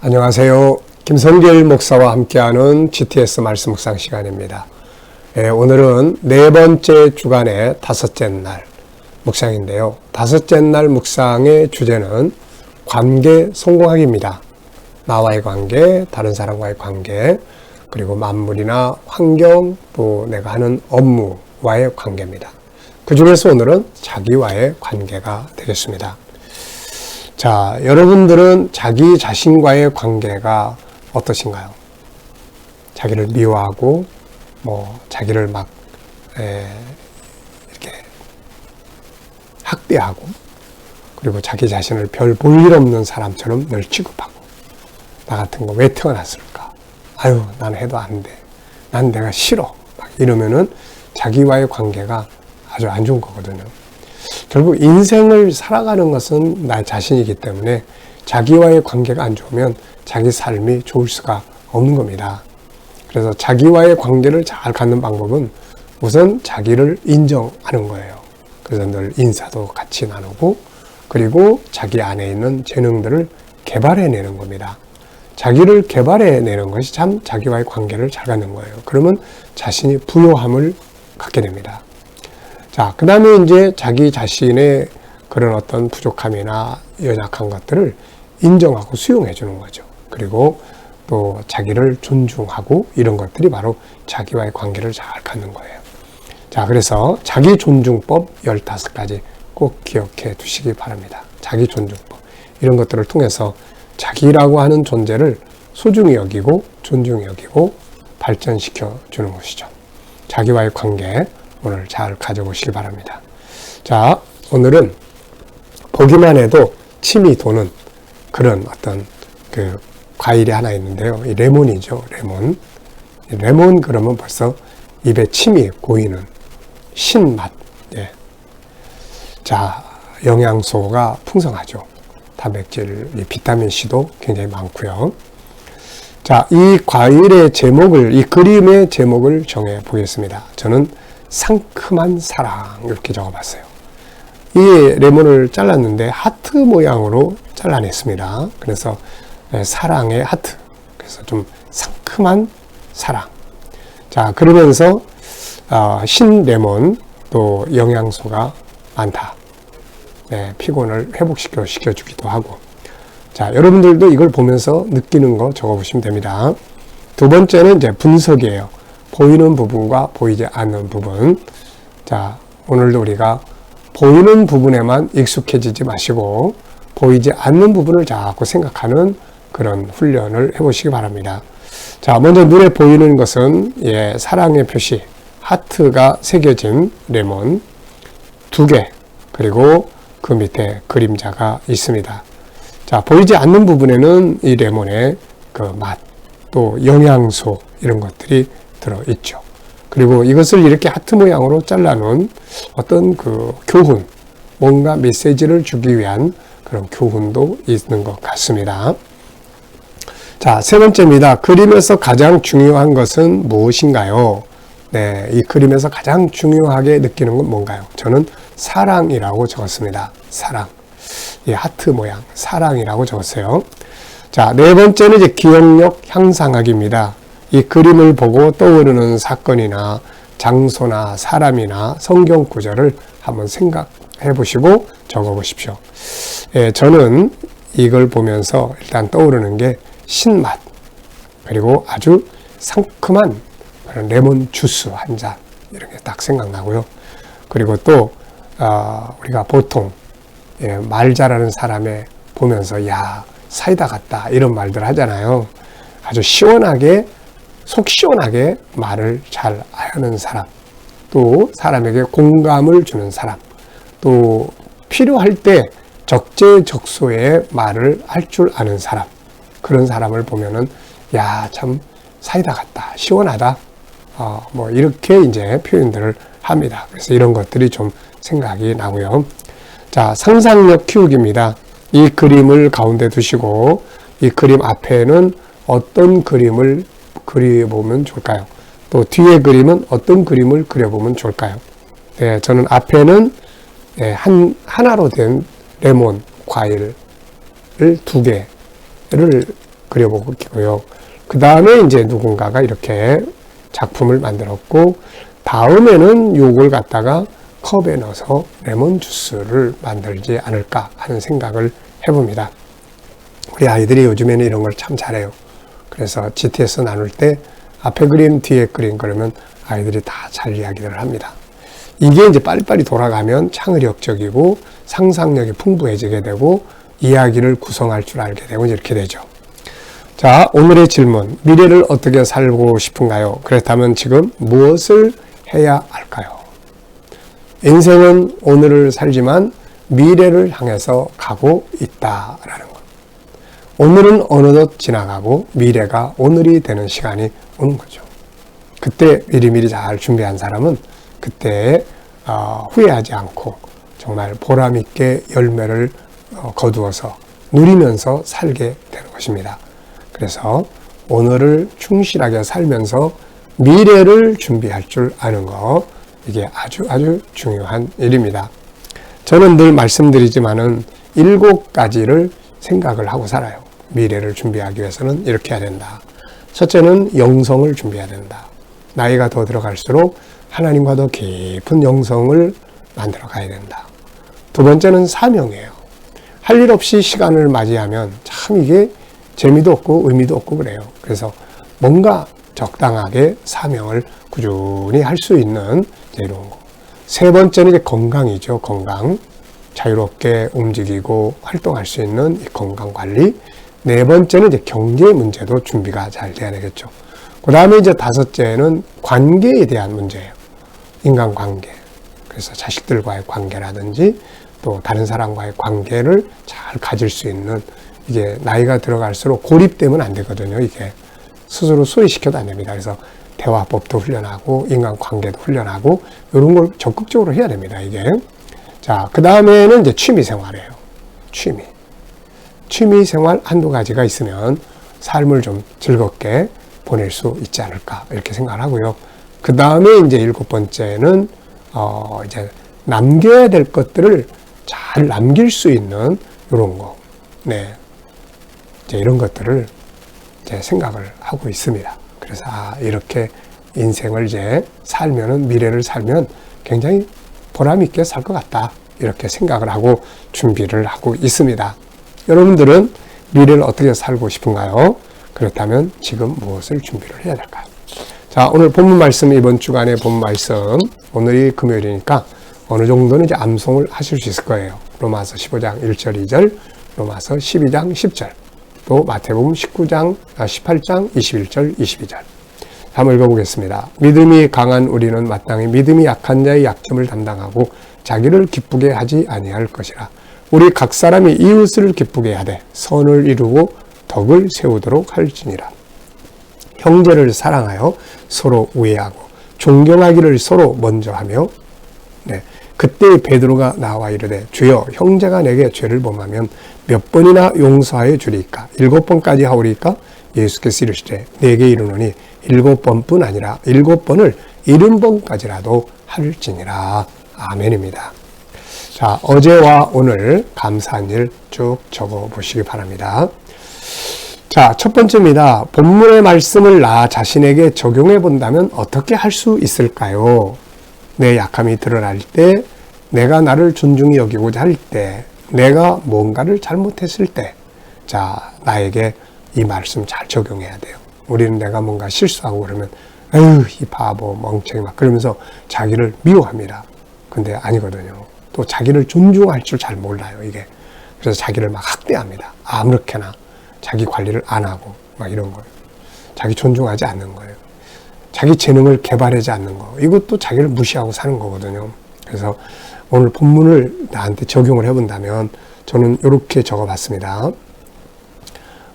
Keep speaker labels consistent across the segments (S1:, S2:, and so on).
S1: 안녕하세요. 김성길 목사와 함께하는 GTS 말씀 묵상 시간입니다. 예, 오늘은 네 번째 주간의 다섯째 날 묵상인데요. 다섯째 날 묵상의 주제는 관계 성공하기입니다. 나와의 관계, 다른 사람과의 관계, 그리고 만물이나 환경, 또 내가 하는 업무와의 관계입니다. 그 중에서 오늘은 자기와의 관계가 되겠습니다. 자, 여러분들은 자기 자신과의 관계가 어떠신가요? 자기를 미워하고, 뭐, 자기를 막, 에, 이렇게, 학대하고, 그리고 자기 자신을 별 볼 일 없는 사람처럼 늘 취급하고, 나 같은 거 왜 태어났을까? 아유, 나는 해도 안 돼. 난 내가 싫어. 막 이러면은 자기와의 관계가 아주 안 좋은 거거든요. 결국 인생을 살아가는 것은 나 자신이기 때문에 자기와의 관계가 안 좋으면 자기 삶이 좋을 수가 없는 겁니다. 그래서 자기와의 관계를 잘 갖는 방법은 우선 자기를 인정하는 거예요. 그래서 늘 인사도 같이 나누고 그리고 자기 안에 있는 재능들을 개발해내는 겁니다. 자기를 개발해내는 것이 참 자기와의 관계를 잘 갖는 거예요. 그러면 자신이 부요함을 갖게 됩니다. 자, 그 다음에 이제 자기 자신의 그런 어떤 부족함이나 연약한 것들을 인정하고 수용해 주는 거죠. 그리고 또 자기를 존중하고 이런 것들이 바로 자기와의 관계를 잘 갖는 거예요. 자, 그래서 자기 존중법 15가지 꼭 기억해 두시기 바랍니다. 자기 존중법. 이런 것들을 통해서 자기라고 하는 존재를 소중히 여기고 존중히 여기고 발전시켜 주는 것이죠. 자기와의 관계, 오늘 잘 가져보시기 바랍니다. 자, 오늘은 보기만 해도 침이 도는 그런 어떤 그 과일이 하나 있는데요. 이 레몬이죠. 레몬. 레몬 그러면 벌써 입에 침이 고이는 신맛. 예. 자, 영양소가 풍성하죠. 단백질, 비타민 C도 굉장히 많고요. 자, 이 과일의 제목을, 이 그림의 제목을 정해 보겠습니다. 저는 상큼한 사랑 이렇게 적어봤어요. 이 레몬을 잘랐는데 하트 모양으로 잘라냈습니다. 그래서 네, 사랑의 하트. 그래서 좀 상큼한 사랑. 자 그러면서 어, 신 레몬 또 영양소가 많다. 네, 피곤을 회복시켜 시켜주기도 하고. 자 여러분들도 이걸 보면서 느끼는 거 적어보시면 됩니다. 두 번째는 이제 분석이에요. 보이는 부분과 보이지 않는 부분. 자, 오늘도 우리가 보이는 부분에만 익숙해지지 마시고 보이지 않는 부분을 자꾸 생각하는 그런 훈련을 해보시기 바랍니다. 자, 먼저 눈에 보이는 것은 예, 사랑의 표시, 하트가 새겨진 레몬 두 개, 그리고 그 밑에 그림자가 있습니다. 자, 보이지 않는 부분에는 이 레몬의 그 맛, 또 영양소 이런 것들이 들어 있죠. 그리고 이것을 이렇게 하트 모양으로 잘라놓은 어떤 그 교훈, 뭔가 메시지를 주기 위한 그런 교훈도 있는 것 같습니다. 자, 세 번째입니다. 그림에서 가장 중요한 것은 무엇인가요? 네, 이 그림에서 가장 중요하게 느끼는 건 뭔가요? 저는 사랑이라고 적었습니다. 사랑. 이 하트 모양, 사랑이라고 적었어요. 자, 네 번째는 이제 기억력 향상하기입니다. 이 그림을 보고 떠오르는 사건이나 장소나 사람이나 성경 구절을 한번 생각해 보시고 적어 보십시오. 예, 저는 이걸 보면서 일단 떠오르는 게 신맛, 그리고 아주 상큼한 레몬 주스 한 잔, 이런 게 딱 생각나고요. 그리고 또, 어, 우리가 보통, 예, 말 잘하는 사람에 보면서, 야, 사이다 같다, 이런 말들 하잖아요. 아주 시원하게 속 시원하게 말을 잘 하는 사람, 또 사람에게 공감을 주는 사람, 또 필요할 때 적재적소에 말을 할 줄 아는 사람, 그런 사람을 보면은 야, 참 사이다 같다, 시원하다, 어, 뭐 이렇게 이제 표현들을 합니다. 그래서 이런 것들이 좀 생각이 나고요. 자, 상상력 키우기입니다. 이 그림을 가운데 두시고 이 그림 앞에는 어떤 그림을 그려보면 좋을까요? 또 뒤에 그림은 어떤 그림을 그려보면 좋을까요? 네, 저는 앞에는 네, 한, 하나로 된 레몬 과일을 두 개를 그려보고 있고요. 그 다음에 이제 누군가가 이렇게 작품을 만들었고 다음에는 요걸 갖다가 컵에 넣어서 레몬 주스를 만들지 않을까 하는 생각을 해봅니다. 우리 아이들이 요즘에는 이런 걸 참 잘해요. 그래서 GTS 나눌 때 앞에 그림, 뒤에 그림 그러면 아이들이 다 잘 이야기를 합니다. 이게 이제 빨리빨리 돌아가면 창의력적이고 상상력이 풍부해지게 되고 이야기를 구성할 줄 알게 되고 이렇게 되죠. 자, 오늘의 질문. 미래를 어떻게 살고 싶은가요? 그렇다면 지금 무엇을 해야 할까요? 인생은 오늘을 살지만 미래를 향해서 가고 있다라는 것. 오늘은 어느덧 지나가고 미래가 오늘이 되는 시간이 오는 거죠. 그때 미리미리 잘 준비한 사람은 그때 어, 후회하지 않고 정말 보람 있게 열매를 어, 거두어서 누리면서 살게 되는 것입니다. 그래서 오늘을 충실하게 살면서 미래를 준비할 줄 아는 것 이게 아주 아주 중요한 일입니다. 저는 늘 말씀드리지만은 일곱 가지를 생각을 하고 살아요. 미래를 준비하기 위해서는 이렇게 해야 된다. 첫째는 영성을 준비해야 된다. 나이가 더 들어갈수록 하나님과 더 깊은 영성을 만들어 가야 된다. 두 번째는 사명이에요. 할 일 없이 시간을 맞이하면 참 이게 재미도 없고 의미도 없고 그래요. 그래서 뭔가 적당하게 사명을 꾸준히 할 수 있는 이런 거. 세 번째는 이제 건강이죠. 건강. 자유롭게 움직이고 활동할 수 있는 이 건강 관리. 네 번째는 이제 경제 문제도 준비가 잘 돼야 되겠죠. 그 다음에 이제 다섯째는 관계에 대한 문제예요. 인간 관계. 그래서 자식들과의 관계라든지 또 다른 사람과의 관계를 잘 가질 수 있는 이게 나이가 들어갈수록 고립되면 안 되거든요. 이게 스스로 소외시켜도 안 됩니다. 그래서 대화법도 훈련하고 인간 관계도 훈련하고 이런 걸 적극적으로 해야 됩니다. 이게 자, 그 다음에는 이제 취미 생활이에요. 취미. 취미 생활 한두 가지가 있으면 삶을 좀 즐겁게 보낼 수 있지 않을까 이렇게 생각을 하고요. 그 다음에 이제 일곱 번째는 어 이제 남겨야 될 것들을 잘 남길 수 있는 이런 거, 네, 이제 이런 것들을 이제 생각을 하고 있습니다. 그래서 아 이렇게 인생을 이제 살면은 미래를 살면 굉장히 보람 있게 살 것 같다 이렇게 생각을 하고 준비를 하고 있습니다. 여러분들은 미래를 어떻게 살고 싶은가요? 그렇다면 지금 무엇을 준비를 해야 될까요? 자, 오늘 본문 말씀, 이번 주간의 본문 말씀, 오늘이 금요일이니까 어느 정도는 이제 암송을 하실 수 있을 거예요. 로마서 15장 1절, 2절, 로마서 12장 10절, 또 마태복음 19장, 18장 21절, 22절. 한번 읽어보겠습니다. 믿음이 강한 우리는 마땅히 믿음이 약한 자의 약점을 담당하고 자기를 기쁘게 하지 아니할 것이라. 우리 각 사람이 이웃을 기쁘게 하되 선을 이루고 덕을 세우도록 할지니라. 형제를 사랑하여 서로 우애하고 존경하기를 서로 먼저 하며 네. 그때 베드로가 나와 이르되 주여 형제가 내게 죄를 범하면 몇 번이나 용서하여 주리까 일곱 번까지 하오리까 예수께서 이르시되 내게 이르노니 일곱 번뿐 아니라 일곱 번을 일흔 번까지라도 할지니라 아멘입니다. 자 어제와 오늘 감사한 일 쭉 적어 보시기 바랍니다. 자, 첫 번째입니다. 본문의 말씀을 나 자신에게 적용해 본다면 어떻게 할 수 있을까요? 내 약함이 드러날 때, 내가 나를 존중히 여기고자 할 때, 내가 뭔가를 잘못했을 때, 자, 나에게 이 말씀 잘 적용해야 돼요. 우리는 내가 뭔가 실수하고 그러면, 에휴, 이 바보, 멍청이 막 그러면서 자기를 미워합니다. 근데 아니거든요. 또 자기를 존중할 줄 잘 몰라요, 이게. 그래서 자기를 막 학대합니다. 아무렇게나. 자기 관리를 안 하고 막 이런 거예요. 자기 존중하지 않는 거예요. 자기 재능을 개발하지 않는 거. 이것도 자기를 무시하고 사는 거거든요. 그래서 오늘 본문을 나한테 적용을 해본다면 저는 이렇게 적어봤습니다.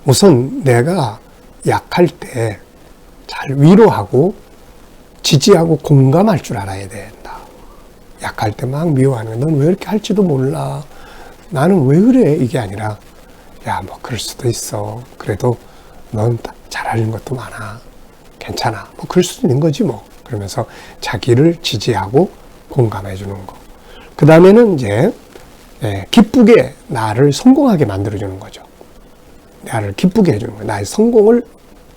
S1: 우선 내가 약할 때 잘 위로하고 지지하고 공감할 줄 알아야 된다. 약할 때 막 미워하는 넌왜 이렇게 할지도 몰라. 나는 왜 그래? 이게 아니라 야, 뭐, 그럴 수도 있어. 그래도 넌 잘하는 것도 많아. 괜찮아. 뭐, 그럴 수도 있는 거지, 뭐. 그러면서 자기를 지지하고 공감해 주는 거. 그 다음에는 이제, 예, 기쁘게 나를 성공하게 만들어 주는 거죠. 나를 기쁘게 해주는 거예요. 나의 성공을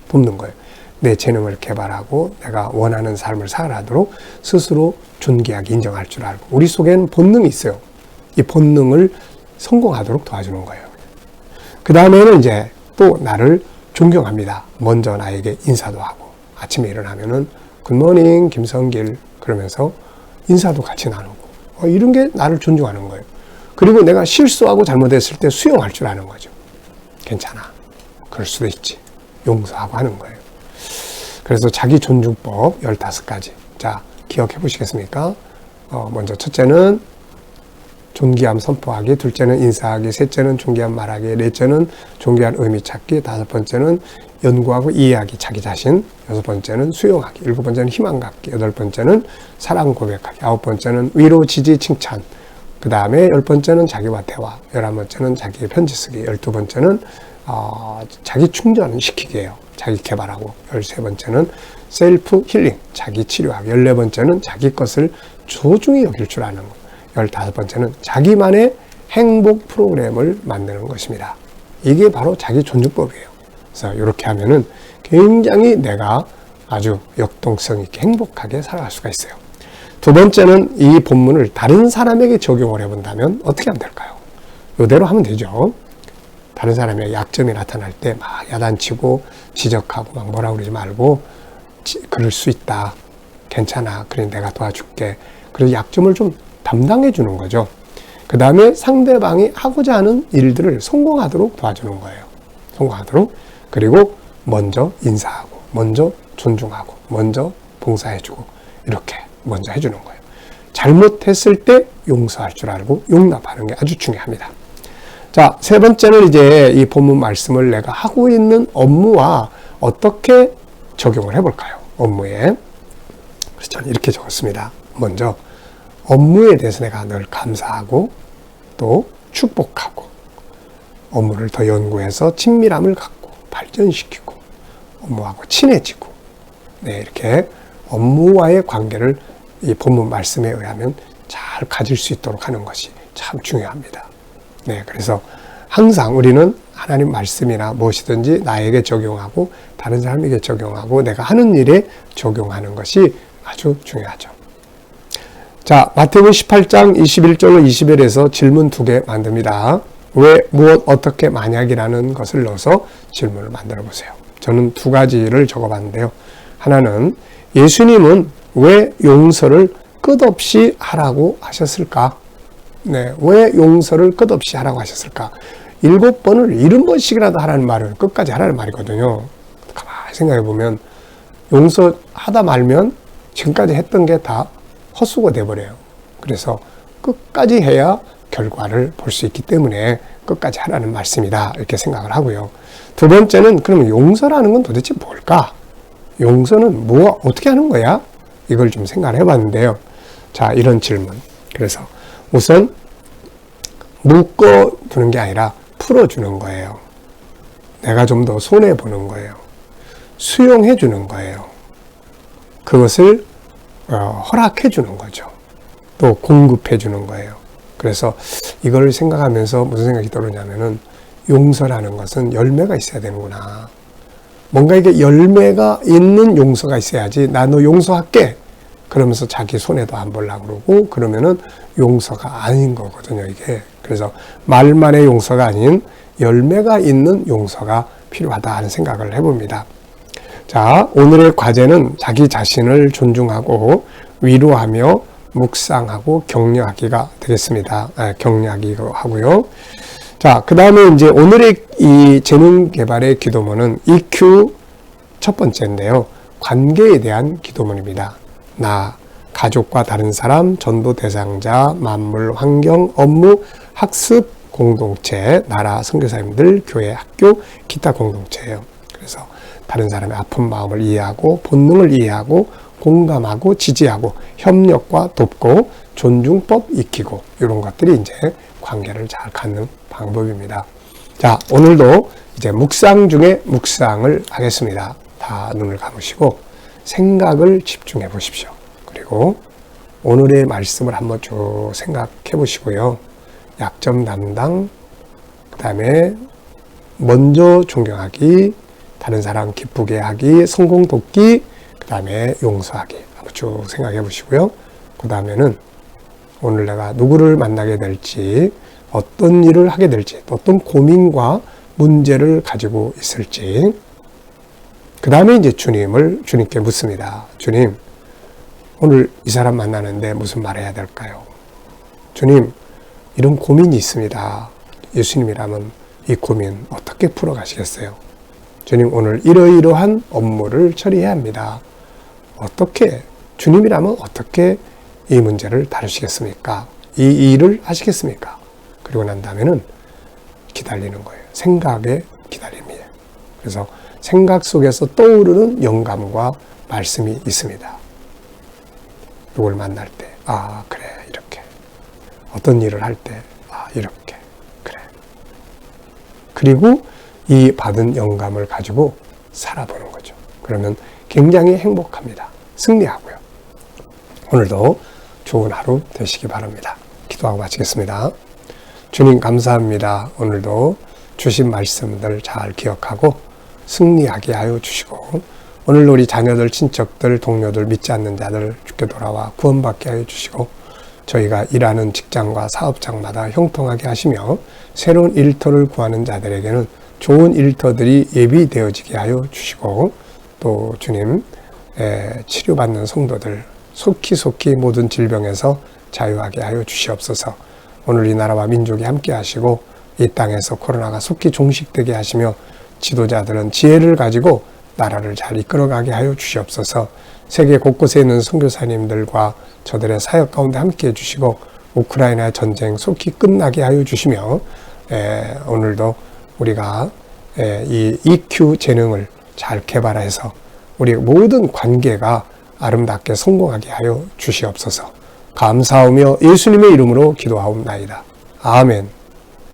S1: 돕는 거예요. 내 재능을 개발하고 내가 원하는 삶을 살아가도록 스스로 존귀하게 인정할 줄 알고 우리 속에는 본능이 있어요. 이 본능을 성공하도록 도와주는 거예요. 그 다음에는 이제 또 나를 존경합니다. 먼저 나에게 인사도 하고 아침에 일어나면은 굿모닝 김성길 그러면서 인사도 같이 나누고 어, 이런 게 나를 존중하는 거예요. 그리고 내가 실수하고 잘못했을 때 수용할 줄 아는 거죠. 괜찮아. 그럴 수도 있지. 용서하고 하는 거예요. 그래서 자기 존중법 15가지. 자, 기억해 보시겠습니까? 어, 먼저 첫째는 존귀함 선포하기, 둘째는 인사하기, 셋째는 존귀함 말하기, 넷째는 존귀한 의미 찾기, 다섯 번째는 연구하고 이해하기, 자기 자신, 여섯 번째는 수용하기, 일곱 번째는 희망 갖기, 여덟 번째는 사랑 고백하기, 아홉 번째는 위로, 지지, 칭찬, 그 다음에 열 번째는 자기와 대화, 열한 번째는 자기의 편지 쓰기, 열두 번째는 어, 자기 충전시키기예요. 자기 개발하고, 열세 번째는 셀프 힐링, 자기 치료하기, 열네 번째는 자기 것을 소중히 여길 줄 아는 것. 열다섯 번째는 자기만의 행복 프로그램을 만드는 것입니다. 이게 바로 자기 존중법이에요. 그래서 이렇게 하면은 굉장히 내가 아주 역동성 있게 행복하게 살아갈 수가 있어요. 두 번째는 이 본문을 다른 사람에게 적용을 해본다면 어떻게 하면 될까요? 이대로 하면 되죠. 다른 사람의 약점이 나타날 때 막 야단치고 지적하고 막 뭐라 그러지 말고 그럴 수 있다. 괜찮아. 그래 내가 도와줄게. 그래서 약점을 좀 담당해 주는 거죠. 그 다음에 상대방이 하고자 하는 일들을 성공하도록 도와주는 거예요. 성공하도록. 그리고 먼저 인사하고, 먼저 존중하고, 먼저 봉사해주고, 이렇게 먼저 해주는 거예요. 잘못했을 때 용서할 줄 알고 용납하는 게 아주 중요합니다. 자, 세 번째는 이제 이 본문 말씀을 내가 하고 있는 업무와 어떻게 적용을 해볼까요? 업무에. 그래서 저는 이렇게 적었습니다. 먼저, 업무에 대해서 내가 늘 감사하고 또 축복하고 업무를 더 연구해서 친밀함을 갖고 발전시키고 업무하고 친해지고 네, 이렇게 업무와의 관계를 이 본문 말씀에 의하면 잘 가질 수 있도록 하는 것이 참 중요합니다. 네, 그래서 항상 우리는 하나님 말씀이나 무엇이든지 나에게 적용하고 다른 사람에게 적용하고 내가 하는 일에 적용하는 것이 아주 중요하죠. 자, 마태복음 18장 21절로 20절에서 질문 두 개 만듭니다. 왜, 무엇, 어떻게, 만약이라는 것을 넣어서 질문을 만들어 보세요. 저는 두 가지를 적어 봤는데요. 하나는 예수님은 왜 용서를 끝없이 하라고 하셨을까? 네, 왜 용서를 끝없이 하라고 하셨을까? 일곱 번을 일흔 번씩이라도 하라는 말은 끝까지 하라는 말이거든요. 가만히 생각해 보면 용서하다 말면 지금까지 했던 게 다 헛수고 돼버려요. 그래서 끝까지 해야 결과를 볼 수 있기 때문에 끝까지 하라는 말씀이다. 이렇게 생각을 하고요. 두 번째는 그러면 용서라는 건 도대체 뭘까? 용서는 뭐, 어떻게 하는 거야? 이걸 좀 생각을 해봤는데요. 자, 이런 질문. 그래서 우선 묶어두는 게 아니라 풀어주는 거예요. 내가 좀 더 손해보는 거예요. 수용해주는 거예요. 그것을 어, 허락해 주는 거죠. 또 공급해 주는 거예요. 그래서 이걸 생각하면서 무슨 생각이 떠오르냐면은 용서라는 것은 열매가 있어야 되는구나. 뭔가 이게 열매가 있는 용서가 있어야지 나 너 용서할게. 그러면서 자기 손해도 안 보려고 그러고 그러면은 용서가 아닌 거거든요, 이게. 그래서 말만의 용서가 아닌 열매가 있는 용서가 필요하다 하는 생각을 해봅니다. 자, 오늘의 과제는 자기 자신을 존중하고 위로하며 묵상하고 격려하기가 되겠습니다. 아, 격려하기 하고요. 자, 그 다음에 이제 오늘의 이 재능 개발의 기도문은 EQ 첫 번째인데요. 관계에 대한 기도문입니다. 나, 가족과 다른 사람, 전도 대상자, 만물, 환경, 업무, 학습, 공동체, 나라, 선교사님들, 교회, 학교, 기타 공동체예요. 그래서 다른 사람의 아픈 마음을 이해하고 본능을 이해하고 공감하고 지지하고 협력과 돕고 존중법 익히고 이런 것들이 이제 관계를 잘 갖는 방법입니다. 자, 오늘도 이제 묵상 중에 묵상을 하겠습니다. 다 눈을 감으시고 생각을 집중해 보십시오. 그리고 오늘의 말씀을 한번 쭉 생각해 보시고요. 약점 담당, 그 다음에 먼저 존경하기, 다른 사람 기쁘게 하기, 성공 돕기, 그 다음에 용서하기. 한번 쭉 생각해 보시고요. 그 다음에는 오늘 내가 누구를 만나게 될지, 어떤 일을 하게 될지, 또 어떤 고민과 문제를 가지고 있을지, 그 다음에 이제 주님을 주님께 묻습니다. 주님, 오늘 이 사람 만나는데 무슨 말 해야 될까요? 주님, 이런 고민이 있습니다. 예수님이라면 이 고민 어떻게 풀어가시겠어요? 주님, 오늘 이러이러한 업무를 처리해야 합니다. 어떻게, 주님이라면 어떻게 이 문제를 다루시겠습니까? 이 일을 하시겠습니까? 그리고 난 다음에는 기다리는 거예요. 생각에 기다림이에요. 그래서 생각 속에서 떠오르는 영감과 말씀이 있습니다. 누굴 만날 때, 아, 그래, 이렇게. 어떤 일을 할 때, 아, 이렇게. 그래. 그리고 이 받은 영감을 가지고 살아보는 거죠. 그러면 굉장히 행복합니다. 승리하고요. 오늘도 좋은 하루 되시기 바랍니다. 기도하고 마치겠습니다. 주님 감사합니다. 오늘도 주신 말씀들 잘 기억하고 승리하게 하여 주시고 오늘 우리 자녀들, 친척들, 동료들, 믿지 않는 자들 주께 돌아와 구원받게 하여 주시고 저희가 일하는 직장과 사업장마다 형통하게 하시며 새로운 일터를 구하는 자들에게는 좋은 일터들이 예비되어지게 하여 주시고 또 주님 치료받는 성도들 속히 속히 모든 질병에서 자유하게 하여 주시옵소서. 오늘 이 나라와 민족이 함께 하시고 이 땅에서 코로나가 속히 종식되게 하시며 지도자들은 지혜를 가지고 나라를 잘 이끌어가게 하여 주시옵소서. 세계 곳곳에 있는 선교사님들과 저들의 사역 가운데 함께 해 주시고 우크라이나 전쟁 속히 끝나게 하여 주시며 에, 오늘도 우리가 에, 이 EQ 재능을 잘 개발해서 우리 모든 관계가 아름답게 성공하게 하여 주시옵소서. 감사하며 예수님의 이름으로 기도하옵나이다. 아멘.